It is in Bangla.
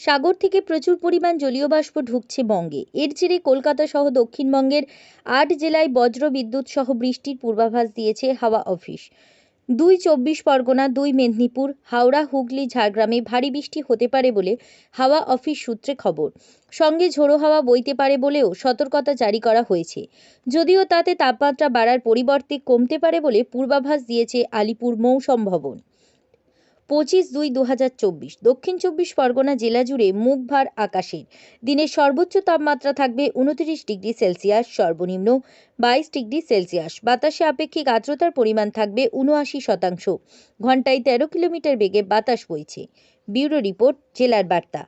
সাগর থেকে প্রচুর পরিমাণ জলীয় বাষ্প ঢুকছে বঙ্গে। এর জেরে কলকাতা সহ দক্ষিণবঙ্গের আট জেলায় বজ্র বিদ্যুৎ সহ বৃষ্টির পূর্বাভাস দিয়েছে হাওয়া অফিস। দুই চব্বিশ পরগনা, দুই মেদিনীপুর, হাওড়া, হুগলি, ঝাড়গ্রামে ভারী বৃষ্টি হতে পারে বলে হাওয়া অফিস সূত্রে খবর। সঙ্গে ঝোড়ো হাওয়া বইতে পারে বলেও সতর্কতা জারি করা হয়েছে। যদিও তাতে তাপমাত্রা বাড়ার পরিবর্তে কমতে পারে বলে পূর্বাভাস দিয়েছে আলিপুর মৌসম ভবন। পঁচিশ দুই দু দক্ষিণ চব্বিশ পরগনা জেলা জুড়ে মুখ ভার আকাশের। দিনের সর্বোচ্চ তাপমাত্রা থাকবে উনত্রিশ ডিগ্রি সেলসিয়াস, সর্বনিম্ন বাইশ ডিগ্রি সেলসিয়াস। বাতাসে আপেক্ষিক আর্দ্রতার পরিমাণ থাকবে উনআশি শতাংশ। ঘন্টায় তেরো কিলোমিটার বেগে বাতাস বইছে। ব্যুরো রিপোর্ট, জেলার বার্তা।